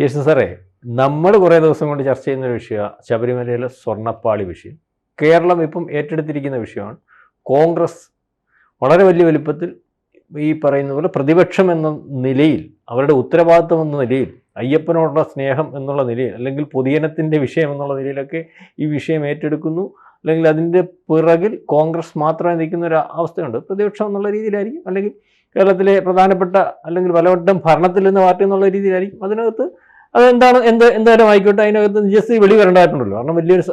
P സാറേ നമ്മൾ കുറേ ദിവസം കൊണ്ട് ചർച്ച ചെയ്യുന്ന വിഷയമാണ് ശബരിമലയിലെ സ്വർണപ്പാളി വിഷയം. കേരളം ഇപ്പം ഏറ്റെടുത്തിരിക്കുന്ന വിഷയമാണ് കോൺഗ്രസ്. വളരെ വലിയ വലിപ്പത്തിൽ ഈ പറയുന്ന പോലെ പ്രതിപക്ഷം എന്ന നിലയിൽ അവരുടെ ഉത്തരവാദിത്വം എന്ന നിലയിൽ അയ്യപ്പനോടുള്ള സ്നേഹം എന്നുള്ള നിലയിൽ അല്ലെങ്കിൽ പൊതുജനത്തിന്റെ വിഷയം എന്നുള്ള നിലയിലൊക്കെ ഈ വിഷയം ഏറ്റെടുക്കുന്നു. അല്ലെങ്കിൽ അതിന്റെ പിറകിൽ കോൺഗ്രസ് മാത്രമായി നിൽക്കുന്ന ഒരു അവസ്ഥയുണ്ട്. പ്രതിപക്ഷം എന്നുള്ള രീതിയിലായിരിക്കും. അല്ലെങ്കിൽ കേരളത്തിലെ പ്രധാനപ്പെട്ട അല്ലെങ്കിൽ പലവട്ടം ഭരണത്തിൽ നിന്ന് പാർട്ടി എന്നുള്ള രീതിയിലായിരിക്കും. അതിനകത്ത് അതെന്താണ്? എന്ത് എന്തായാലും ആയിക്കോട്ടെ. അതിനകത്ത് ജസ്റ്റ് വെളി കാരണം വലിയൊരു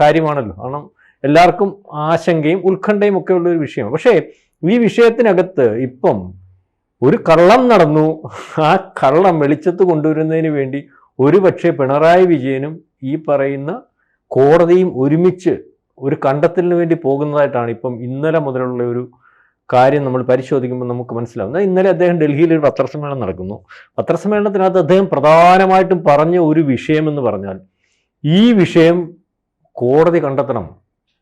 കാര്യമാണല്ലോ. കാരണം എല്ലാവർക്കും ആശങ്കയും ഉത്കണ്ഠയും ഒക്കെ ഉള്ളൊരു വിഷയമാണ്. പക്ഷേ ഈ വിഷയത്തിനകത്ത് ഇപ്പം ഒരു കള്ളം നടന്നു. ആ കള്ളം വെളിച്ചത്ത് കൊണ്ടുവരുന്നതിന് വേണ്ടി ഒരു പക്ഷേ പിണറായി വിജയനും ഈ പറയുന്ന കോടതിയും ഒരുമിച്ച് ഒരു കണ്ടെത്തലിന് വേണ്ടി പോകുന്നതായിട്ടാണ് ഇപ്പം ഇന്നലെ മുതലുള്ള ഒരു കാര്യം നമ്മൾ പരിശോധിക്കുമ്പോൾ നമുക്ക് മനസ്സിലാവുന്നത് ഇന്നലെ അദ്ദേഹം ഡൽഹിയിൽ ഒരു പത്രസമ്മേളനം നടക്കുന്നു. പത്രസമ്മേളനത്തിനകത്ത് അദ്ദേഹം പ്രധാനമായിട്ടും പറഞ്ഞ ഒരു വിഷയം എന്ന് പറഞ്ഞാൽ ഈ വിഷയം കോടതി കണ്ടെത്തണം.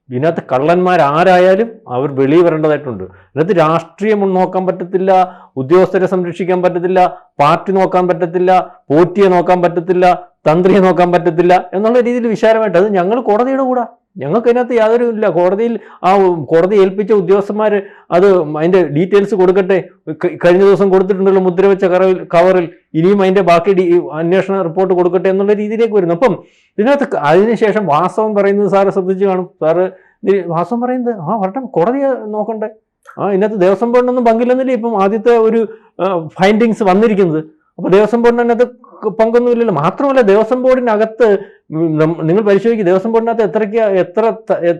ഇതിനകത്ത് കള്ളന്മാർ ആരായാലും അവർ വെളിയിൽ വരേണ്ടതായിട്ടുണ്ട്. ഇതിനകത്ത് രാഷ്ട്രീയം നോക്കാൻ പറ്റത്തില്ല ഉദ്യോഗസ്ഥരെ സംരക്ഷിക്കാൻ പറ്റത്തില്ല പാർട്ടി നോക്കാൻ പറ്റത്തില്ല പോറ്റിയെ നോക്കാൻ പറ്റത്തില്ല തന്ത്രിയെ നോക്കാൻ പറ്റത്തില്ല എന്നുള്ള രീതിയിൽ വിശാലമായിട്ട് അത് ഞങ്ങൾ കോടതിയുടെ കൂടെ ഞങ്ങൾക്ക് അതിനകത്ത് യാതൊരു ഇല്ല. കോടതിയിൽ ആ കോടതി ഏൽപ്പിച്ച ഉദ്യോഗസ്ഥന്മാർ അത് അതിന്റെ ഡീറ്റെയിൽസ് കൊടുക്കട്ടെ. കഴിഞ്ഞ ദിവസം കൊടുത്തിട്ടുണ്ടല്ലോ മുദ്രവെച്ച കറവിൽ കവറിൽ. ഇനിയും അതിന്റെ ബാക്കി അന്വേഷണ റിപ്പോർട്ട് കൊടുക്കട്ടെ എന്നുള്ള രീതിയിലേക്ക് വരുന്നു. അപ്പം ഇതിനകത്ത് അതിനുശേഷം വാസ്തവം പറയുന്നത് സാറ് ശ്രദ്ധിച്ചു കാണും. സാറ് വാസ്തവം പറയുന്നത് ആ വട്ടം കോടതിയെ നോക്കണ്ടേ. ആ ഇതിനകത്ത് ദേവസ്വം ബോർഡിനൊന്നും പങ്കില്ലെന്നില്ലേ ഇപ്പം ആദ്യത്തെ ഒരു ഫൈൻഡിങ്സ് വന്നിരിക്കുന്നത്. അപ്പോൾ ദേവസ്വം ബോർഡിന് അതിനകത്ത് പങ്കൊന്നുമില്ലല്ലോ. മാത്രമല്ല ദേവസ്വം ബോർഡിനകത്ത് നിങ്ങൾ പരിശോധിക്കുക ദേവസ്വം ബോർഡിനകത്ത് എത്രയ്ക്ക് എത്ര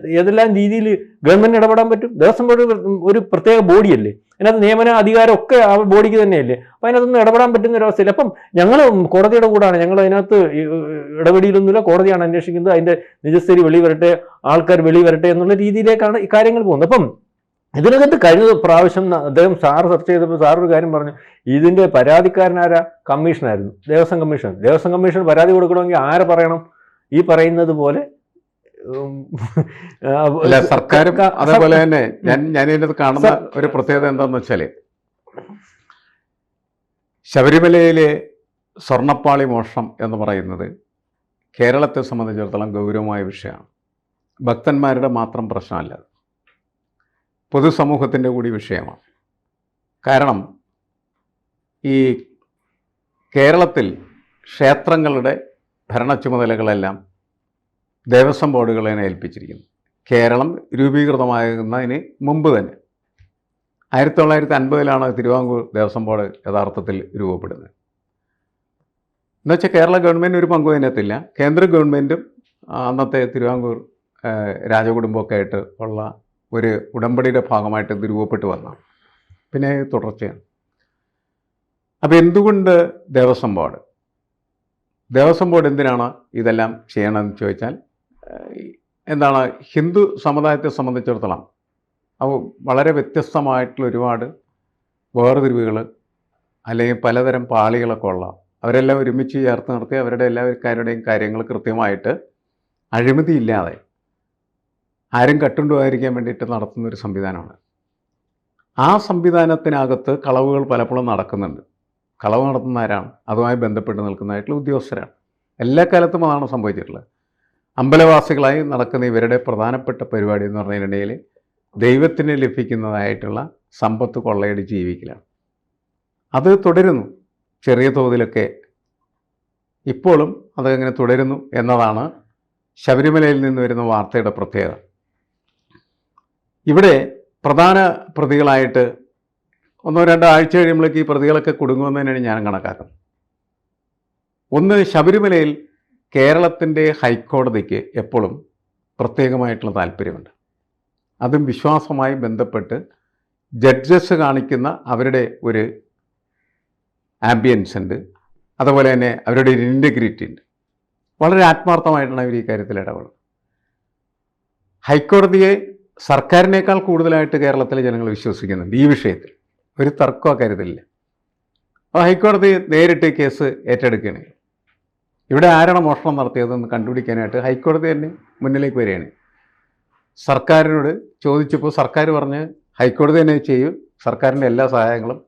ഏതെല്ലാം രീതിയിൽ ഗവൺമെന്റ് ഇടപെടാൻ പറ്റും? ദേവസ്വം ബോർഡ് ഒരു- പ്രത്യേക ബോഡിയല്ലേ? അതിനകത്ത് നിയമന അധികാരം ഒക്കെ ആ ബോഡിക്ക് തന്നെയല്ലേ? അപ്പം അതിനകത്തൊന്നും ഇടപെടാൻ പറ്റുന്ന ഒരു അവസ്ഥയില്ല അപ്പം ഞങ്ങൾ കോടതിയുടെ കൂടാണ്. ഞങ്ങൾ അതിനകത്ത് ഇടപെടിയിലൊന്നുമില്ല. കോടതിയാണ് അന്വേഷിക്കുന്നത്. അതിന്റെ നിജസ്ഥിതി വെളിവരട്ടെ ആൾക്കാർ വെളിവരട്ടെ എന്നുള്ള രീതിയിലേക്കാണ് ഈ കാര്യങ്ങൾ പോകുന്നത്. അപ്പം ഇതിനകത്ത് കഴിഞ്ഞ പ്രാവശ്യം അദ്ദേഹം സാർ ചർച്ച ചെയ്തപ്പോൾ സാർ ഒരു കാര്യം പറഞ്ഞു ഇതിന്റെ പരാതിക്കാരനാരാ? കമ്മീഷനായിരുന്നു. ദേവസ്വം കമ്മീഷൻ ദേവസ്വം കമ്മീഷൻ പരാതി കൊടുക്കണമെങ്കിൽ ആരെ പറയണം? ഈ പറയുന്നത് പോലെ സർക്കാരും അതേപോലെ തന്നെ ഞാൻ ഞാൻ ഇതിനകത്ത് കാണുന്ന ഒരു പ്രത്യേകത എന്താണെന്ന് വെച്ചാൽ ശബരിമലയിലെ സ്വർണപ്പാളി മോഷണം എന്ന് പറയുന്നത് കേരളത്തെ സംബന്ധിച്ചിടത്തോളം ഗൗരവമായ വിഷയമാണ്. ഭക്തന്മാരുടെ മാത്രം പ്രശ്നമല്ല. പൊതുസമൂഹത്തിന്റെ കൂടി വിഷയമാണ്. കാരണം ഈ കേരളത്തിൽ ക്ഷേത്രങ്ങളുടെ ഭരണ ചുമതലകളെല്ലാം ദേവസ്വം ബോർഡുകളെ ഏൽപ്പിച്ചിരിക്കുന്നു. കേരളം രൂപീകൃതമാകുന്നതിന് മുമ്പ് തന്നെ ആയിരത്തി തൊള്ളായിരത്തി അൻപതിലാണ് തിരുവാങ്കൂർ ദേവസ്വം ബോർഡ് യഥാർത്ഥത്തിൽ രൂപപ്പെടുന്നത്. എന്നുവെച്ചാൽ കേരള ഗവൺമെന്റ് ഒരു പങ്കു അതിനകത്തില്ല. കേന്ദ്ര ഗവൺമെന്റും അന്നത്തെ തിരുവാങ്കൂർ രാജകുടുംബമൊക്കെ ആയിട്ട് ഉള്ള ഒരു ഉടമ്പടിയുടെ ഭാഗമായിട്ട് ഇത് രൂപപ്പെട്ട് വന്നതാണ് പിന്നെ തുടർച്ചയാണ്. അപ്പോൾ എന്തുകൊണ്ട് ദേവസ്വം ബോർഡ്? ദേവസ്വം ബോർഡ് എന്തിനാണ് ഇതെല്ലാം ചെയ്യണമെന്ന് ചോദിച്ചാൽ എന്താണ് ഹിന്ദു സമുദായത്തെ സംബന്ധിച്ചിടത്തോളം അവ വളരെ വ്യത്യസ്തമായിട്ടുള്ള ഒരുപാട് വേർതിരിവുകൾ അല്ലെങ്കിൽ പലതരം പാളികളൊക്കെ ഉള്ള അവരെല്ലാം ഒരുമിച്ച് ചേർത്ത് നിർത്തി അവരുടെ എല്ലാവർക്കാരുടെയും കാര്യങ്ങൾ കൃത്യമായിട്ട് അഴിമതിയില്ലാതെ ആരും കട്ടുണ്ടുപോകാതിരിക്കാൻ വേണ്ടിയിട്ട് നടത്തുന്ന ഒരു സംവിധാനമാണ്. ആ സംവിധാനത്തിനകത്ത് കളവുകൾ പലപ്പോഴും നടക്കുന്നുണ്ട്. കളവ് നടത്തുന്ന ആരാണ്? അതുമായി ബന്ധപ്പെട്ട് നിൽക്കുന്നതായിട്ടുള്ള ഉദ്യോഗസ്ഥരാണ്. എല്ലാ കാലത്തും അതാണ് സംഭവിച്ചിട്ടുള്ളത്. അമ്പലവാസികളായി നടക്കുന്ന ഇവരുടെ പ്രധാനപ്പെട്ട പരിപാടി എന്ന് പറഞ്ഞതിനിടയിൽ ദൈവത്തിന് ലഭിക്കുന്നതായിട്ടുള്ള സമ്പത്ത് കൊള്ളയടിച്ച് ജീവിക്കലാണ്. അത് തുടരുന്നു. ചെറിയ തോതിലൊക്കെ ഇപ്പോഴും അതങ്ങനെ തുടരുന്നു എന്നതാണ് ശബരിമലയിൽ നിന്ന് വരുന്ന വാർത്തയുടെ പ്രത്യേകത. ഇവിടെ പ്രധാന പ്രതികളായിട്ട് ഒന്നോ രണ്ടോ ആഴ്ച കഴിയുമ്പോഴേക്ക് ഈ പ്രതികളൊക്കെ കുടുങ്ങുമെന്ന് ഞാൻ കണക്കാക്കുന്നത്. ഒന്ന് ശബരിമലയിൽ കേരളത്തിന്റെ ഹൈക്കോടതിക്ക് എപ്പോഴും പ്രത്യേകമായിട്ടുള്ള താല്പര്യമുണ്ട്. അതും വിശ്വാസവുമായി ബന്ധപ്പെട്ട് ജഡ്ജസ് കാണിക്കുന്ന അവരുടെ ഒരു ആംബിയൻസ് ഉണ്ട്. അതുപോലെ തന്നെ അവരുടെ ഒരു ഇന്റഗ്രിറ്റി ഉണ്ട്. വളരെ ആത്മാർത്ഥമായിട്ടാണ് അവർ ഈ കാര്യത്തിൽ ഇടപെടുന്നത്. ഹൈക്കോടതിയെ സർക്കാരിനേക്കാൾ കൂടുതലായിട്ട് കേരളത്തിലെ ജനങ്ങൾ വിശ്വസിക്കുന്നുണ്ട് ഈ വിഷയത്തിൽ. ഒരു തർക്കം കരുതില്ല അപ്പോൾ ഹൈക്കോടതി നേരിട്ട് കേസ് ഏറ്റെടുക്കുകയാണ്. ഇവിടെ ആരാണ് മോഷണം നടത്തിയതെന്ന് കണ്ടുപിടിക്കാനായിട്ട് ഹൈക്കോടതി തന്നെ മുന്നിലേക്ക് വരികയാണ്. സർക്കാരിനോട് ചോദിച്ചപ്പോൾ സർക്കാർ പറഞ്ഞ് ഹൈക്കോടതി തന്നെ ചെയ്യും. സർക്കാരിന്റെ എല്ലാ സഹായങ്ങളും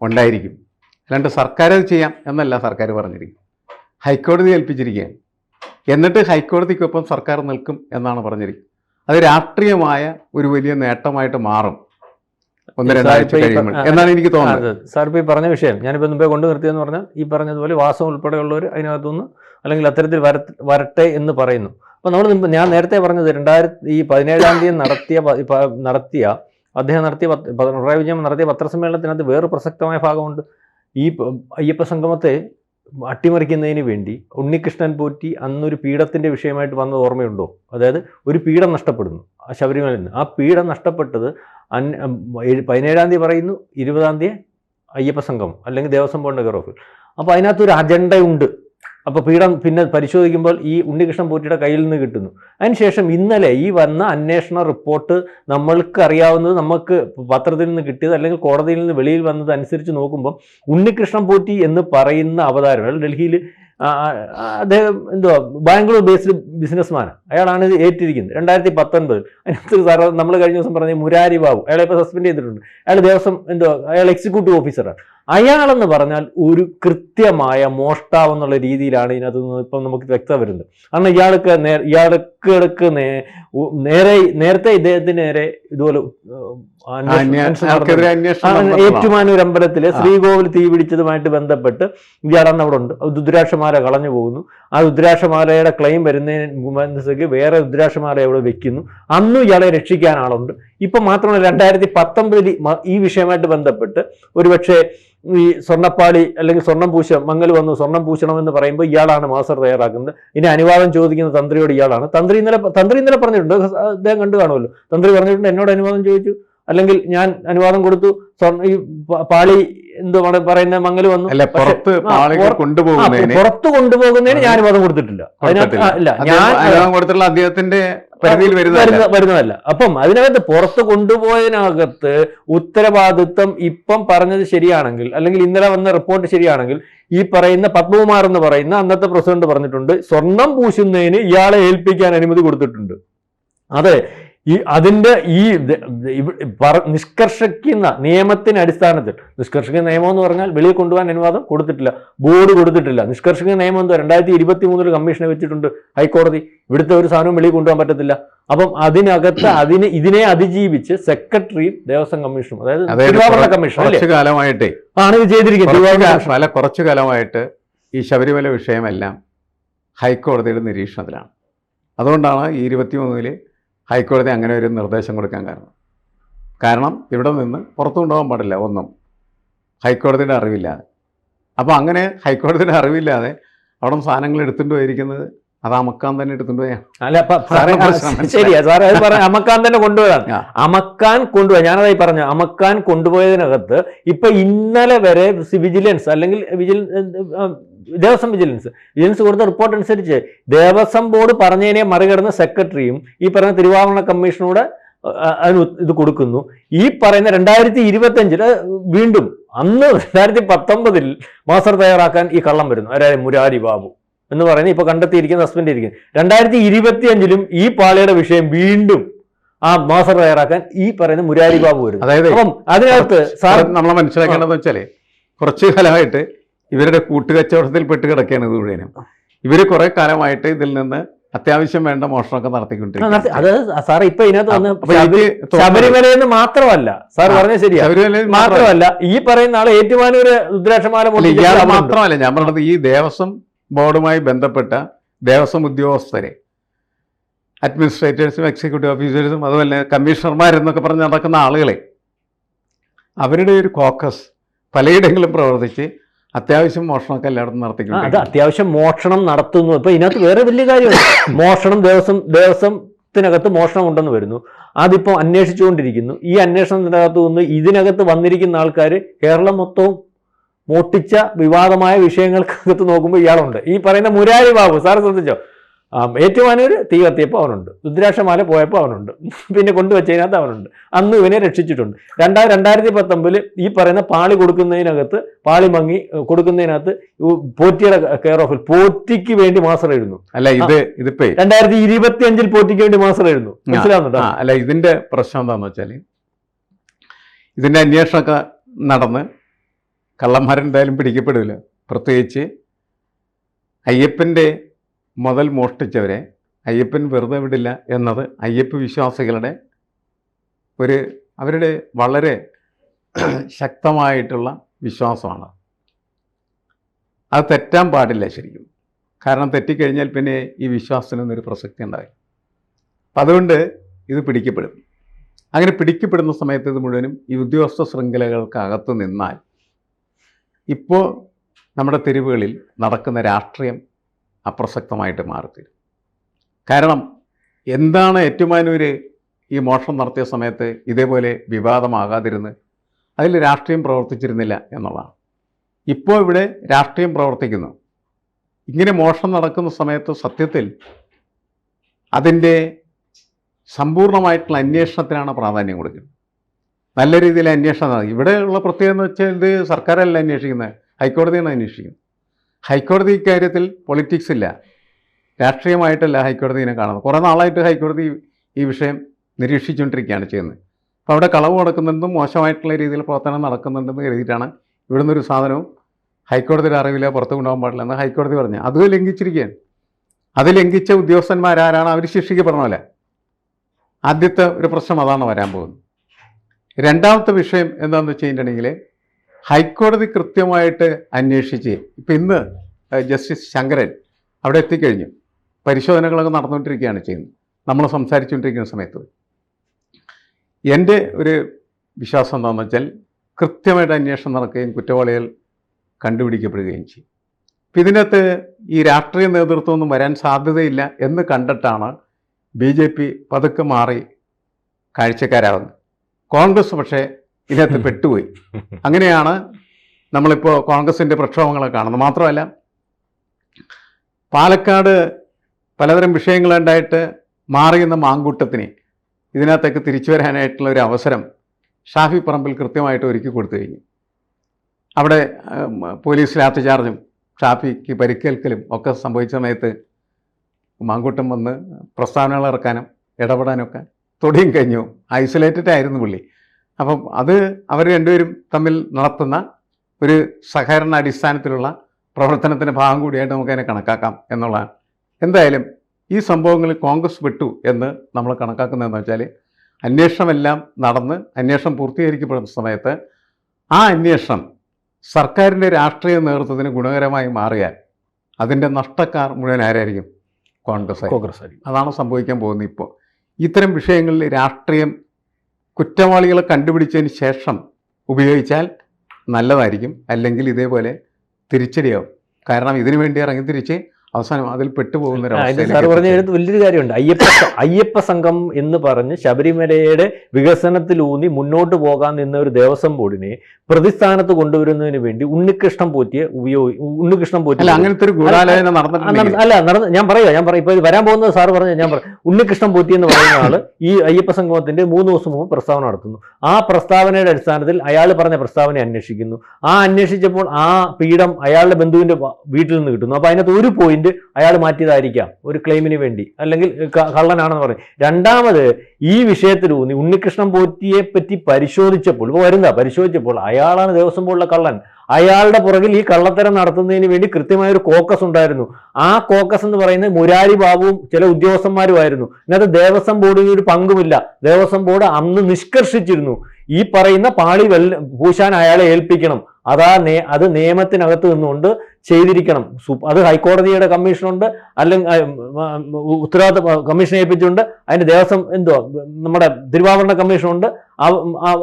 ഉണ്ടായിരിക്കും. അല്ലാണ്ട് സർക്കാർ അത് ചെയ്യാം എന്നല്ല സർക്കാർ പറഞ്ഞിരിക്കും ഹൈക്കോടതി ഏൽപ്പിച്ചിരിക്കുകയാണ്. എന്നിട്ട് ഹൈക്കോടതിക്കൊപ്പം സർക്കാർ നിൽക്കും എന്നാണ് പറഞ്ഞിരിക്കുന്നത്. അത് രാഷ്ട്രീയമായ ഒരു വലിയ നേട്ടമായിട്ട് മാറും. ഒന്ന് രണ്ടാഴ്ച കഴിയുമ്പോൾ. എന്നാണ് എനിക്ക് തോന്നുന്നത്. സാർ ഇപ്പോൾ ഈ പറഞ്ഞ വിഷയം ഞാനിപ്പോൾ മുമ്പേ കൊണ്ടു നിർത്തിയെന്ന് പറഞ്ഞാൽ ഈ പറഞ്ഞതുപോലെ വാസം ഉൾപ്പെടെയുള്ളവർ അതിനകത്തുനിന്ന് അല്ലെങ്കിൽ അത്തരത്തിൽ വര വരട്ടെ എന്ന് പറയുന്നു. അപ്പോൾ നമ്മൾ ഞാൻ നേരത്തെ പറഞ്ഞത് രണ്ടായിരത്തി ഈ പതിനേഴാം തീയതി നടത്തിയ നടത്തിയ അദ്ദേഹം നടത്തിയ പിണറായി വിജയൻ നടത്തിയ പത്രസമ്മേളനത്തിനകത്ത് വേറെ പ്രസക്തമായ ഭാഗമുണ്ട്. ഈ അയ്യപ്പ സംഗമത്തെ അട്ടിമറിക്കുന്നതിന് വേണ്ടി ഉണ്ണികൃഷ്ണൻ പോറ്റി അന്നൊരു പീഠത്തിന്റെ വിഷയമായിട്ട് വന്നത് ഓർമ്മയുണ്ടോ? അതായത് ഒരു പീഠം നഷ്ടപ്പെടുന്നു ആ ശബരിമലയിൽ നിന്ന്. ആ പീഠം നഷ്ടപ്പെട്ടത് ഏഴ്- പതിനേഴാം തീയതി പറയുന്നു ഇരുപതാം തീയതി അയ്യപ്പ സംഘം അല്ലെങ്കിൽ ദേവസ്വം ബോർഡിന്റെ കെയർ അപ്പോൾ അതിനകത്തൊരു അജണ്ടയുണ്ട്. അപ്പോൾ പീഠം പിന്നെ പരിശോധിക്കുമ്പോൾ ഈ ഉണ്ണികൃഷ്ണൻ പോറ്റിയുടെ കയ്യിൽ നിന്ന് കിട്ടുന്നു. അതിനുശേഷം ഇന്നലെ ഈ വന്ന അന്വേഷണ റിപ്പോർട്ട് നമ്മൾക്ക് അറിയാവുന്നത് നമുക്ക് പത്രത്തിൽ നിന്ന് കിട്ടിയത് അല്ലെങ്കിൽ കോടതിയിൽ നിന്ന് വെളിയിൽ വന്നത് അനുസരിച്ച് നോക്കുമ്പോൾ ഉണ്ണികൃഷ്ണൻ പോറ്റി എന്ന് പറയുന്ന അവതാരം ഡൽഹിയിൽ അദ്ദേഹം എന്തുവാ ബാംഗ്ലൂർ ബേസ്ഡ് ബിസിനസ്മാൻ അയാളാണ് ഇത് ഏറ്റിരിക്കുന്നത്. രണ്ടായിരത്തി പത്തൊൻപതിൽ അതിനകത്ത് സാറ് നമ്മൾ കഴിഞ്ഞ ദിവസം പറഞ്ഞ മുരാരി ബാബു അയാളെ ഇപ്പോൾ സസ്പെൻഡ് ചെയ്തിട്ടുണ്ട്. അയാൾ ദേവസ്വം എന്തുവാ അയാൾ എക്സിക്യൂട്ടീവ് ഓഫീസറാണ് അയാളെന്ന് പറഞ്ഞാൽ ഒരു കൃത്യമായ മോഷ്ടാവ് എന്നുള്ള രീതിയിലാണ് ഇതിനകത്ത് നിന്ന് ഇപ്പം നമുക്ക് വ്യക്തത വരുന്നത്. കാരണം ഇയാൾക്ക് നേ ഇയാൾക്ക് നേ നേരെ നേരത്തെ ഇദ്ദേഹത്തിന് നേരെ ഇതുപോലെ ഏറ്റുമാനൂർ അമ്പലത്തിലെ ശ്രീകോവിൽ തീ പിടിച്ചതുമായിട്ട് ബന്ധപ്പെട്ട് ഇയാളന്ന് അവിടെ ഉണ്ട്. ദുദ്രാക്ഷമാല രുദ്രാക്ഷമാല കളഞ്ഞു പോകുന്നു. ആ രുദ്രാക്ഷമാലയുടെ ക്ലെയിം വരുന്നതിന് വേറെ രുദ്രാക്ഷമാല അവിടെ വെക്കുന്നു. അന്നും ഇയാളെ രക്ഷിക്കാൻ ആളുണ്ട്. ഇപ്പം മാത്രമല്ല രണ്ടായിരത്തി പത്തൊമ്പതിൽ ഈ വിഷയമായിട്ട് ബന്ധപ്പെട്ട് ഒരുപക്ഷെ ഈ സ്വർണപ്പാളി അല്ലെങ്കിൽ സ്വർണം പൂശ മങ്ങൽ വന്നു സ്വർണം പൂശണം എന്ന് പറയുമ്പോൾ ഇയാളാണ് മാസ്റ്റർ തയ്യാറാക്കുന്നത്. ഇനി അനുവാദം ചോദിക്കുന്ന തന്ത്രിയോട് ഇയാളാണ്. തന്ത്രി ഇന്നലെ തന്ത്രി ഇന്നലെ പറഞ്ഞിട്ടുണ്ട്. അദ്ദേഹം കണ്ടു കാണുമല്ലോ. തന്ത്രി പറഞ്ഞിട്ടുണ്ട് എന്നോട് അനുവാദം ചോദിച്ചു. അല്ലെങ്കിൽ ഞാൻ അനുവാദം കൊടുത്തു. ഈ പാളി എന്തോ പറയുന്ന മങ്ങൽ വന്നു. അല്ല പുറത്ത് കൊണ്ടുപോകുന്നതിന് പുറത്ത് കൊണ്ടുപോകുന്നതിന് ഞാൻ വധം കൊടുത്തിട്ടില്ല. അതിനകത്ത് ഞാൻ കൊടുത്തിട്ടുള്ള അദ്ദേഹത്തിന്റെ പരിധിയിൽ വരുന്ന- വരുന്നതല്ല. അപ്പം അതിനകത്ത് പുറത്ത് കൊണ്ടുപോയതിനകത്ത് ഉത്തരവാദിത്വം ഇപ്പം പറഞ്ഞത് ശരിയാണെങ്കിൽ അല്ലെങ്കിൽ ഇന്നലെ വന്ന റിപ്പോർട്ട് ശരിയാണെങ്കിൽ ഈ പറയുന്ന പത്മകുമാർ എന്ന് പറയുന്ന അന്നത്തെ പ്രസിഡന്റ് പറഞ്ഞിട്ടുണ്ട് സ്വർണം പൂശുന്നതിന് ഇയാളെ ഏൽപ്പിക്കാൻ അനുമതി കൊടുത്തിട്ടുണ്ട്. അതെ ഈ അതിന്റെ ഈ നിഷ്കർഷിക്കുന്ന നിയമത്തിന് അടിസ്ഥാനത്തിൽ നിഷ്കർഷിക്കുന്ന നിയമം എന്ന് പറഞ്ഞാൽ വെളിയിൽ കൊണ്ടുപോകാൻ അനുവാദം കൊടുത്തിട്ടില്ല ബോർഡ് കൊടുത്തിട്ടില്ല. നിഷ്കർഷിക്കുന്ന നിയമം എന്താ രണ്ടായിരത്തി ഇരുപത്തി മൂന്നിൽ കമ്മീഷനെ വെച്ചിട്ടുണ്ട് ഹൈക്കോടതി. ഇവിടുത്തെ ഒരു സാധനവും വെളിയിൽ കൊണ്ടുപോകാൻ പറ്റത്തില്ല. അപ്പം അതിനകത്ത് അതിന് ഇതിനെ അതിജീവിച്ച് സെക്രട്ടറി ദേവസ്വം കമ്മീഷനും അതായത് തിരുവാഭരണ കമ്മീഷൻ കുറച്ചു കാലമായിട്ടേ ആണ് ഇത് ചെയ്തിരിക്കുന്നത്. അല്ല കുറച്ചു കാലമായിട്ട് ഈ ശബരിമല വിഷയമെല്ലാം ഹൈക്കോടതിയുടെ നിരീക്ഷണത്തിലാണ്. അതുകൊണ്ടാണ് ഈ ഇരുപത്തിമൂന്നിൽ ഹൈക്കോടതി അങ്ങനെ ഒരു നിർദ്ദേശം കൊടുക്കാൻ കാരണം. കാരണം ഇവിടെ നിന്ന് പുറത്തു കൊണ്ടുപോകാൻ പാടില്ല ഒന്നും. ഹൈക്കോടതിയുടെ അറിവില്ലാതെ. അപ്പോൾ അങ്ങനെ ഹൈക്കോടതിയുടെ അറിവില്ലാതെ അവിടെ സാധനങ്ങൾ എടുത്തിട്ട് പോയിരിക്കുന്നത് അത് അമക്കാൻ തന്നെ എടുത്തിട്ട് പോയാ. അല്ല അപ്പൊ സാറേ അത് പറഞ്ഞ അമക്കാൻ തന്നെ കൊണ്ടുപോയതാണ്. ആ. അമക്കാൻ കൊണ്ടുപോയാ ഞാനതായി പറഞ്ഞു അമക്കാൻ കൊണ്ടുപോയതിനകത്ത് ഇപ്പൊ ഇന്നലെ വരെ വിജിലൻസ് അല്ലെങ്കിൽ ആ, ദേവസ്വം വിജിലൻസ്. വിജിലൻസ് കൊടുത്ത റിപ്പോർട്ട് അനുസരിച്ച് ദേവസ്വം ബോർഡ് പറഞ്ഞതിനെ മറികടന്ന് സെക്രട്ടറിയും ഈ പറയുന്ന തിരുവാഭരണ കമ്മീഷനോട് അതിന് ഇത് കൊടുക്കുന്നു. ഈ പറയുന്ന രണ്ടായിരത്തി ഇരുപത്തി അഞ്ചിൽ വീണ്ടും അന്ന് രണ്ടായിരത്തി പത്തൊമ്പതിൽ മാസ്റ്റർ തയ്യാറാക്കാൻ ഈ കള്ളം വരുന്നു. അതായത് മുരാരി ബാബു എന്ന് പറയുന്നത് ഇപ്പൊ കണ്ടെത്തിയിരിക്കുന്ന സസ്പെൻഡ് ചെയ്തിരിക്കുന്നു രണ്ടായിരത്തി ഇരുപത്തി അഞ്ചിലും ഈ പാളിയുടെ വിഷയം വീണ്ടും ആ മാസ്റ്റർ തയ്യാറാക്കാൻ ഈ പറയുന്ന മുരാരി ബാബു വരുന്നു. അതായത് അപ്പം അതിനകത്ത് സാർ നമ്മൾ മനസ്സിലാക്കേണ്ടതെന്ന് വെച്ചാൽ കുറച്ചു കാലമായിട്ട് ഇവരുടെ കൂട്ടുകച്ചവടത്തിൽ പെട്ട് കിടക്കുകയാണ് ഇത് മുഴുവനും ഇവർ കുറെ കാലമായിട്ട് ഇതിൽ നിന്ന് അത്യാവശ്യം വേണ്ട മോഷണമൊക്കെ നടത്തിക്കൊണ്ടിരിക്കുന്നത് നടത്തി. നടത്തിക്കൊണ്ടിരിക്കും അത് സാർ ഇപ്പൊ ഇതിനകത്ത് ശബരിമലയെന്ന് മാത്രമല്ല സാർ പറഞ്ഞ ശരിയാ ശബരിമലയിൽ മാത്രമല്ല ഈ പറയുന്ന ആളെ ഏറ്റുമാനൂര് രുദ്രാക്ഷമാല. മാത്രമല്ല ഞാൻ പറഞ്ഞത് ഈ ദേവസ്വം ബോർഡുമായി ബന്ധപ്പെട്ട ദേവസ്വം ഉദ്യോഗസ്ഥരെ അഡ്മിനിസ്ട്രേറ്റേഴ്സും എക്സിക്യൂട്ടീവ് ഓഫീസേഴ്സും അതുപോലെ കമ്മീഷണർമാരെന്നൊക്കെ പറഞ്ഞ് നടക്കുന്ന ആളുകളെ അവരുടെ ഒരു കോക്കസ് പലയിടങ്ങളിലും പ്രവർത്തിച്ച് അത്യാവശ്യം മോഷണമൊക്കെ എല്ലായിടത്തും നടത്തിക്കണം അത് അത്യാവശ്യം മോഷണം നടത്തുന്നു. ഇപ്പൊ ഇതിനകത്ത് വേറെ വലിയ കാര്യമാണ് മോഷണം ദേവസ്വം ദേവസ്വത്തിനകത്ത് മോഷണം ഉണ്ടെന്ന് വരുന്നു. അതിപ്പോ അന്വേഷിച്ചുകൊണ്ടിരിക്കുന്നു. ഈ അന്വേഷണത്തിനകത്ത് നിന്ന് ഇതിനകത്ത് വന്നിരിക്കുന്ന ആൾക്കാർ കേരളം മൊത്തവും മോട്ടിച്ച വിവാദമായ വിഷയങ്ങൾക്കകത്ത് നോക്കുമ്പോൾ ഇയാളുണ്ട്. ഈ പറയുന്ന മുരാരി ബാബു സാറ് ശ്രദ്ധിച്ചോ? ആ, ഏറ്റുമാനൂര് തീ കത്തിയപ്പോൾ അവനുണ്ട്. രുദ്രാക്ഷമാല പോയപ്പോൾ അവനുണ്ട്. പിന്നെ കൊണ്ടുവച്ചതിനകത്ത് അവനുണ്ട്. അന്ന് ഇവനെ രക്ഷിച്ചിട്ടുണ്ട്. രണ്ടായിരം രണ്ടായിരത്തി പത്തൊമ്പതിൽ ഈ പറയുന്ന പാളി കൊടുക്കുന്നതിനകത്ത് പാളി മങ്ങി കൊടുക്കുന്നതിനകത്ത് പോറ്റിയുടെ കെയർ ഓഫിൽ പോറ്റിക്ക് വേണ്ടി മാസ്റ്റർ എഴുതുന്നു. അല്ല ഇത് ഇതിപ്പോ രണ്ടായിരത്തി ഇരുപത്തി അഞ്ചിൽ പോറ്റിക്ക് വേണ്ടി മാസ്റ്റർ എഴുതുന്നു. മനസ്സിലാവുന്നുണ്ടോ? അല്ല ഇതിന്റെ പ്രശ്നം എന്താണെന്ന് വെച്ചാൽ ഇതിന്റെ അന്വേഷണമൊക്കെ നടന്ന് കള്ളന്മാരെന്തായാലും പിടിക്കപ്പെടില്ല പ്രത്യേകിച്ച് അയ്യപ്പന്റെ മുതൽ മോഷ്ടിച്ചവരെ അയ്യപ്പൻ വെറുതെ വിടില്ല എന്നത് അയ്യപ്പ വിശ്വാസികളുടെ ഒരു അവരുടെ വളരെ ശക്തമായിട്ടുള്ള വിശ്വാസമാണ്. അത് തെറ്റാൻ പാടില്ല ശരിക്കും. കാരണം തെറ്റിക്കഴിഞ്ഞാൽ പിന്നെ ഈ വിശ്വാസത്തിനൊന്നൊരു പ്രസക്തി ഉണ്ടായി അപ്പം അതുകൊണ്ട് ഇത് പിടിക്കപ്പെടും. അങ്ങനെ പിടിക്കപ്പെടുന്ന സമയത്ത് ഇത് മുഴുവനും ഈ ഉദ്യോഗസ്ഥ ശൃംഖലകൾക്കകത്ത് നിന്നാൽ ഇപ്പോൾ നമ്മുടെ തെരുവുകളിൽ നടക്കുന്ന രാഷ്ട്രീയം അപ്രസക്തമായിട്ട് മാറിത്തീരും കാരണം എന്താണ് ഏറ്റുമാനൂര് ഈ മോഷണം നടത്തിയ സമയത്ത് ഇതേപോലെ വിവാദമാകാതിരുന്ന് അതിൽ രാഷ്ട്രീയം പ്രവർത്തിച്ചിരുന്നില്ല എന്നുള്ളതാണ്. ഇപ്പോൾ ഇവിടെ രാഷ്ട്രീയം പ്രവർത്തിക്കുന്നു. ഇങ്ങനെ മോഷണം നടക്കുന്ന സമയത്ത് സത്യത്തിൽ അതിന്റെ സമ്പൂർണമായിട്ടുള്ള അന്വേഷണത്തിനാണ് പ്രാധാന്യം കൊടുക്കുന്നത്. നല്ല രീതിയിൽ അന്വേഷണം ഇവിടെ ഉള്ള പ്രത്യേകത എന്ന് വെച്ചാൽ ഇത് സർക്കാരല്ല അന്വേഷിക്കുന്നത് ഹൈക്കോടതിയാണ് അന്വേഷിക്കുന്നത്. ഹൈക്കോടതി ഇക്കാര്യത്തിൽ പൊളിറ്റിക്സ് ഇല്ല. രാഷ്ട്രീയമായിട്ടല്ല ഹൈക്കോടതി ഇതിനെ കാണുന്നത്. കുറേ നാളായിട്ട് ഹൈക്കോടതി ഈ വിഷയം നിരീക്ഷിച്ചുകൊണ്ടിരിക്കുകയാണ് ചെയ്യുന്നത്. അപ്പോൾ അവിടെ കളവ് നടക്കുന്നുണ്ടെന്നും മോശമായിട്ടുള്ള രീതിയിൽ പ്രവർത്തനം നടക്കുന്നുണ്ടെന്ന് കരുതിയിട്ടാണ് ഇവിടുന്ന് ഒരു സാധനവും ഹൈക്കോടതിയുടെ അറിവില്ല പുറത്ത് കൊണ്ടുപോകാൻ പാടില്ല എന്ന് ഹൈക്കോടതി പറഞ്ഞു. അത് ലംഘിച്ചിരിക്കുകയാണ്. അത് ലംഘിച്ച ഉദ്യോഗസ്ഥന്മാരാരാണ് അവർ ശിക്ഷിക്കപ്പെടണമല്ല? ആദ്യത്തെ ഒരു പ്രശ്നം അതാണ് വരാൻ പോകുന്നത്. രണ്ടാമത്തെ വിഷയം എന്താണെന്ന് വെച്ച് കഴിഞ്ഞിട്ടുണ്ടെങ്കിൽ ഹൈക്കോടതി കൃത്യമായിട്ട് അന്വേഷിച്ച് ഇപ്പം ഇന്ന് ജസ്റ്റിസ് ശങ്കരൻ അവിടെ എത്തിക്കഴിഞ്ഞു. പരിശോധനകളൊക്കെ നടന്നുകൊണ്ടിരിക്കുകയാണ് ചെയ്യുന്നത്. നമ്മൾ സംസാരിച്ചുകൊണ്ടിരിക്കുന്ന സമയത്ത്. എന്റെ ഒരു വിശ്വാസം എന്താണെന്ന് വെച്ചാൽ കൃത്യമായിട്ട് അന്വേഷണം നടക്കുകയും കുറ്റവാളികൾ കണ്ടുപിടിക്കപ്പെടുകയും ചെയ്യും. അപ്പം ഇതിനകത്ത് ഈ രാഷ്ട്രീയ നേതൃത്വമൊന്നും വരാൻ സാധ്യതയില്ല എന്ന് കണ്ടിട്ടാണ് ബി ജെ പി പതുക്കെ മാറി കാഴ്ചക്കാരാകുന്നത്. കോൺഗ്രസ് പക്ഷേ ഇതിനകത്ത് പെട്ടുപോയി. അങ്ങനെയാണ് നമ്മളിപ്പോൾ കോൺഗ്രസിന്റെ പ്രക്ഷോഭങ്ങളെ കാണുന്നത്. മാത്രമല്ല പാലക്കാട് പലതരം വിഷയങ്ങളുണ്ടായിട്ട് മാറിയുന്ന മാങ്കൂട്ടത്തിന് ഇതിനകത്തേക്ക് തിരിച്ചു വരാനായിട്ടുള്ള ഒരു അവസരം ഷാഫി പറമ്പിൽ കൃത്യമായിട്ട് ഒരുക്കി കൊടുത്തു കഴിഞ്ഞു. അവിടെ ഉം, പോലീസ് ലാത്തി ചാർജും ഷാഫിക്ക് പരിക്കേൽക്കലും ഒക്കെ സംഭവിച്ച സമയത്ത് മാങ്കൂട്ടം വന്ന് പ്രസ്താവനകൾ ഇറക്കാനും ഇടപെടാനൊക്കെ തൊടിയും കഴിഞ്ഞു. ഐസൊലേറ്റഡ് ആയിരുന്നു പുള്ളി. അപ്പം അത് അവർ രണ്ടുപേരും തമ്മിൽ നടത്തുന്ന ഒരു സഹകരണ അടിസ്ഥാനത്തിലുള്ള പ്രവർത്തനത്തിന്റെ ഭാഗം കൂടിയായിട്ട് നമുക്കതിനെ കണക്കാക്കാം എന്നുള്ളതാണ്. എന്തായാലും ഈ സംഭവങ്ങളിൽ കോൺഗ്രസ് വിട്ടു എന്ന് നമ്മൾ കണക്കാക്കുന്നതെന്ന് വെച്ചാൽ അന്വേഷണമെല്ലാം നടന്ന് അന്വേഷണം പൂർത്തീകരിക്കപ്പെടുന്ന സമയത്ത് ആ അന്വേഷണം സർക്കാരിന്റെ രാഷ്ട്രീയ നേതൃത്വത്തിന് ഗുണകരമായി മാറിയാൽ അതിന്റെ നഷ്ടക്കാർ മുഴുവൻ ആരായിരിക്കും? കോൺഗ്രസ്. കോൺഗ്രസ് ആയിരിക്കും. അതാണ് സംഭവിക്കാൻ പോകുന്നത് ഇപ്പോൾ. ഇത്തരം വിഷയങ്ങളിൽ രാഷ്ട്രീയം കുറ്റവാളികളെ കണ്ടുപിടിച്ചതിന് ശേഷം ഉപയോഗിച്ചാൽ നല്ലതായിരിക്കും. അല്ലെങ്കിൽ ഇതേപോലെ തിരിച്ചടിയാവും. കാരണം ഇതിനു വേണ്ടി ഇറങ്ങി തിരിച്ച് അവസാനം അതിൽ പെട്ടുപോകുന്ന സാർ പറഞ്ഞ വലിയൊരു കാര്യമുണ്ട്. അയ്യപ്പ അയ്യപ്പ സംഘം എന്ന് പറഞ്ഞ് ശബരിമലയുടെ വികസനത്തിലൂന്നി മുന്നോട്ട് പോകാൻ നിന്ന ഒരു ദേവസ്വം ബോർഡിനെ പ്രതിസ്ഥാനത്ത് കൊണ്ടുവരുന്നതിന് വേണ്ടി ഉണ്ണികൃഷ്ണൻ പോറ്റിയ ഉപയോഗി ഉണ്ണികൃഷ്ണൻ പോറ്റി അല്ല അങ്ങനത്തെ ഒരു അല്ല നടന്ന് ഞാൻ പറയുക ഞാൻ പറയാം. ഇപ്പൊ ഇത് വരാൻ പോകുന്നത് സാർ പറഞ്ഞ ഞാൻ പറയാം. ഉണ്ണികൃഷ്ണൻ പോറ്റി എന്ന് പറയുന്ന ആൾ ഈ അയ്യപ്പ സംഗമത്തിന്റെ മൂന്ന് ദിവസം മുമ്പ് പ്രസ്താവന നടത്തുന്നു. ആ പ്രസ്താവനയുടെ അടിസ്ഥാനത്തിൽ അയാൾ പറഞ്ഞ പ്രസ്താവന അന്വേഷിക്കുന്നു. ആ അന്വേഷിച്ചപ്പോൾ ആ പീഠം അയാളുടെ ബന്ധുവിന്റെ വീട്ടിൽ നിന്ന് കിട്ടുന്നു. അപ്പൊ അതിനകത്ത് ഒരു പോയിന്റ് അയാൾ മാറ്റിയതായിരിക്കാം ഒരു ക്ലെയിമിന് വേണ്ടി. അല്ലെങ്കിൽ കള്ളനാണെന്ന് പറയും രണ്ടാമത് ഈ വിഷയത്തിലൂന്നി ഉണ്ണികൃഷ്ണൻ പോറ്റിയെ പറ്റി പരിശോധിച്ചപ്പോൾ ഇപ്പോൾ വരുന്ന പരിശോധിച്ചപ്പോൾ അയാളാണ് ദേവസ്വം ബോർഡിലെ കള്ളൻ. അയാളുടെ പുറകിൽ ഈ കള്ളത്തരം നടത്തുന്നതിന് വേണ്ടി കൃത്യമായ ഒരു കോക്കസ് ഉണ്ടായിരുന്നു. ആ കോക്കസ് എന്ന് പറയുന്നത് മുരാരി ബാബുവും ചില ഉദ്യോഗസ്ഥന്മാരുമായിരുന്നു. ഇതിനകത്ത് ദേവസ്വം ബോർഡിന് ഒരു പങ്കുമില്ല. ദേവസ്വം ബോർഡ് അന്ന് നിഷ്കർഷിച്ചിരുന്നു. ഈ പറയുന്ന പാളി വെല്ല പൂശാൻ അയാളെ ഏൽപ്പിക്കണം. അതാ നേ അത് നിയമത്തിനകത്ത് നിന്നുകൊണ്ട് ചെയ്തിരിക്കണം. അത് ഹൈക്കോടതിയുടെ കമ്മീഷനുണ്ട്. അല്ലെങ്കിൽ ഉത്തരവാദിത്ത കമ്മീഷൻ ഏൽപ്പിച്ചുകൊണ്ട് അതിന്റെ ദേവസ്വം എന്തോ നമ്മുടെ തിരുവാഭരണ കമ്മീഷനുണ്ട്.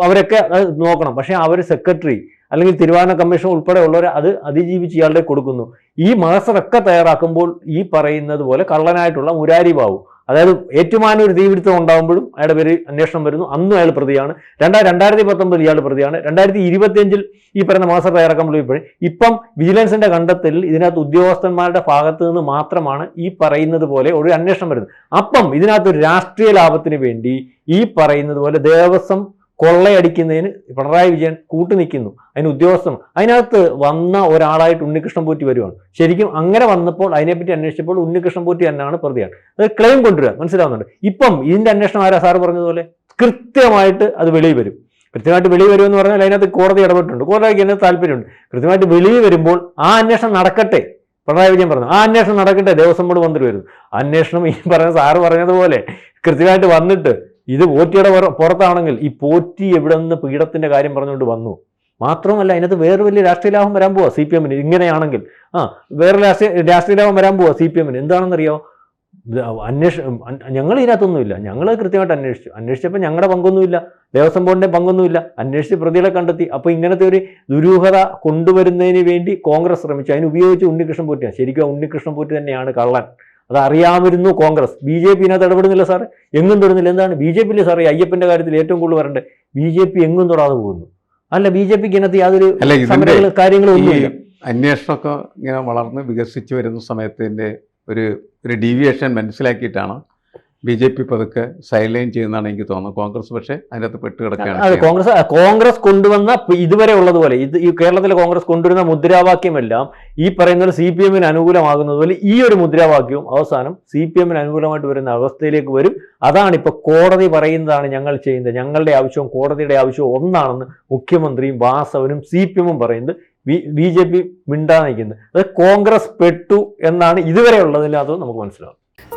അവരൊക്കെ നോക്കണം. പക്ഷേ അവർ സെക്രട്ടറി. അല്ലെങ്കിൽ തിരുവാന കമ്മീഷൻ ഉൾപ്പെടെയുള്ളവരെ അത് അതിജീവിച്ച് ഇയാളുടെ കൊടുക്കുന്നു. ഈ മാസ്റ്ററൊക്കെ തയ്യാറാക്കുമ്പോൾ ഈ പറയുന്നത് പോലെ കള്ളനായിട്ടുള്ള മുരാരി ബാബു അതായത് ഏറ്റുമാനൂർ തീപിടുത്തം ഉണ്ടാകുമ്പോഴും അയാളുടെ പേര് അന്വേഷണം വരുന്നു. അന്നും അയാൾ പ്രതിയാണ്. രണ്ടാ രണ്ടായിരത്തി പത്തൊമ്പതിൽ ഇയാൾ പ്രതിയാണ്. രണ്ടായിരത്തി ഇരുപത്തിയഞ്ചിൽ ഈ പറയുന്ന മാസം തയ്യാറാക്കുമ്പോൾ ഇപ്പോഴും ഇപ്പം വിജിലൻസിന്റെ കണ്ടെത്തൽ ഇതിനകത്ത് ഉദ്യോഗസ്ഥന്മാരുടെ ഭാഗത്ത് നിന്ന് മാത്രമാണ് ഈ പറയുന്നത് പോലെ ഒരു അന്വേഷണം വരുന്നത്. അപ്പം ഇതിനകത്ത് ഒരു രാഷ്ട്രീയ ലാഭത്തിന് വേണ്ടി ഈ പറയുന്നത് പോലെ ദേവസ്വം കൊള്ളയടിക്കുന്നതിന് പിണറായി വിജയൻ കൂട്ടു നിൽക്കുന്നു. അതിന് ഉദ്യോഗസ്ഥൻ അതിനകത്ത് വന്ന ഒരാളായിട്ട് ഉണ്ണികൃഷ്ണൻ പോറ്റി വരുവാണ്. ശരിക്കും അങ്ങനെ വന്നപ്പോൾ അതിനെപ്പറ്റി അന്വേഷിച്ചപ്പോൾ ഉണ്ണികൃഷ്ണൻ പോറ്റി തന്നെയാണ് പ്രതിയാണ്. അത് ക്ലെയിം കൊണ്ടുവരിക മനസ്സിലാവുന്നുണ്ട്. ഇപ്പം ഇതിന്റെ അന്വേഷണം ആരാ സാർ പറഞ്ഞതുപോലെ? കൃത്യമായിട്ട് അത് വെളിയിൽ വരും. കൃത്യമായിട്ട് വെളിയിൽ വരുമെന്ന് പറഞ്ഞാൽ അതിനകത്ത് കോടതി ഇടപെട്ടിട്ടുണ്ട്. കോടതിക്ക് അതിനകത്ത് താല്പര്യമുണ്ട്. കൃത്യമായിട്ട് വെളിയിൽ വരുമ്പോൾ ആ അന്വേഷണം നടക്കട്ടെ. പിണറായി വിജയൻ പറഞ്ഞു ആ അന്വേഷണം നടക്കട്ടെ. ദേവസ്വം ബോർഡ് മന്ത്രി വരുന്നു. അന്വേഷണം ഈ പറഞ്ഞ സാറ് പറഞ്ഞതുപോലെ കൃത്യമായിട്ട് വന്നിട്ട് ഇത് പോറ്റിയുടെ പുറ- പുറത്താണെങ്കിൽ ഈ പോറ്റി എവിടെ നിന്ന് പീഠത്തിന്റെ കാര്യം പറഞ്ഞുകൊണ്ട് വന്നു. മാത്രമല്ല അതിനകത്ത് വേറെ വലിയ രാഷ്ട്രീയ ലാഭം വരാൻ പോവാ സി പി എമ്മിന്. ഇങ്ങനെയാണെങ്കിൽ ആ വേറെ രാഷ്ട്രീയ രാഷ്ട്രീയ ലാഭം വരാൻ പോവാ സി പി എമ്മിന്. എന്താണെന്നറിയോ? അന്വേഷ ഞങ്ങൾ ഇതിനകത്തൊന്നുമില്ല ഞങ്ങൾ കൃത്യമായിട്ട് അന്വേഷിച്ചു. അന്വേഷിച്ചപ്പോൾ ഞങ്ങളുടെ പങ്കൊന്നുമില്ല. ദേവസ്വം ബോർഡിന്റെ പങ്കൊന്നുമില്ല. അന്വേഷിച്ച് പ്രതികളെ കണ്ടെത്തി. അപ്പോൾ ഇങ്ങനത്തെ ഒരു ദുരൂഹത കൊണ്ടുവരുന്നതിന് വേണ്ടി കോൺഗ്രസ് ശ്രമിച്ചു. അതിന് ഉപയോഗിച്ച് ഉണ്ണികൃഷ്ണൻ പോറ്റിയാണ്. ശരിക്കും ഉണ്ണികൃഷ്ണൻ പോറ്റി തന്നെയാണ് കള്ളൻ. അത് അറിയാമായിരുന്നു കോൺഗ്രസ്. ബി ജെ പി ഇതിനകത്ത് ഇടപെടുന്നില്ല സാർ എങ്ങും തൊടുന്നില്ല. എന്താണ്? ബി ജെ പിയിലെ സാറേ അയ്യപ്പന്റെ കാര്യത്തിൽ ഏറ്റവും കൂടുതൽ വരണ്ടേ. ബി ജെ പി എങ്ങും തൊടാതെ പോകുന്നു. അല്ല ബി ജെ പിക്ക് ഇതിനകത്ത് യാതൊരു അല്ല കാര്യങ്ങളും ഒന്നുമില്ല. അന്വേഷണമൊക്കെ ഇങ്ങനെ വളർന്ന് വികസിച്ച് വരുന്ന സമയത്തിന്റെ ഒരു ഒരു ഡീവിയേഷൻ മനസ്സിലാക്കിയിട്ടാണ് ബി ജെ പി പതുക്കെ സൈലൈൻ ചെയ്യുന്നതാണ് എനിക്ക് തോന്നുന്നത്. കോൺഗ്രസ് പക്ഷേ അതിനകത്ത് പെട്ട് കിടക്കുകയാണ് അതെ കോൺഗ്രസ് കോൺഗ്രസ് കൊണ്ടുവന്ന ഇതുവരെ ഉള്ളതുപോലെ ഇത് ഈ കേരളത്തിലെ കോൺഗ്രസ് കൊണ്ടുവരുന്ന മുദ്രാവാക്യമെല്ലാം ഈ പറയുന്ന സി പി എമ്മിന് അനുകൂലമാകുന്നതുപോലെ ഈ ഒരു മുദ്രാവാക്യവും അവസാനം സി പി എമ്മിന് അനുകൂലമായിട്ട് വരുന്ന അവസ്ഥയിലേക്ക് വരും. അതാണ് ഇപ്പോൾ കോടതി പറയുന്നതാണ് ഞങ്ങൾ ചെയ്യുന്നത്. ഞങ്ങളുടെ ആവശ്യവും കോടതിയുടെ ആവശ്യവും ഒന്നാണെന്ന് മുഖ്യമന്ത്രിയും വാസവനും സി പി എമ്മും പറയുന്നത്. ബി ജെ പി മിണ്ടാ നയിക്കുന്നത് അത് കോൺഗ്രസ് പെട്ടു എന്നാണ് ഇതുവരെ ഉള്ളതിനകത്ത് നമുക്ക് മനസ്സിലാവും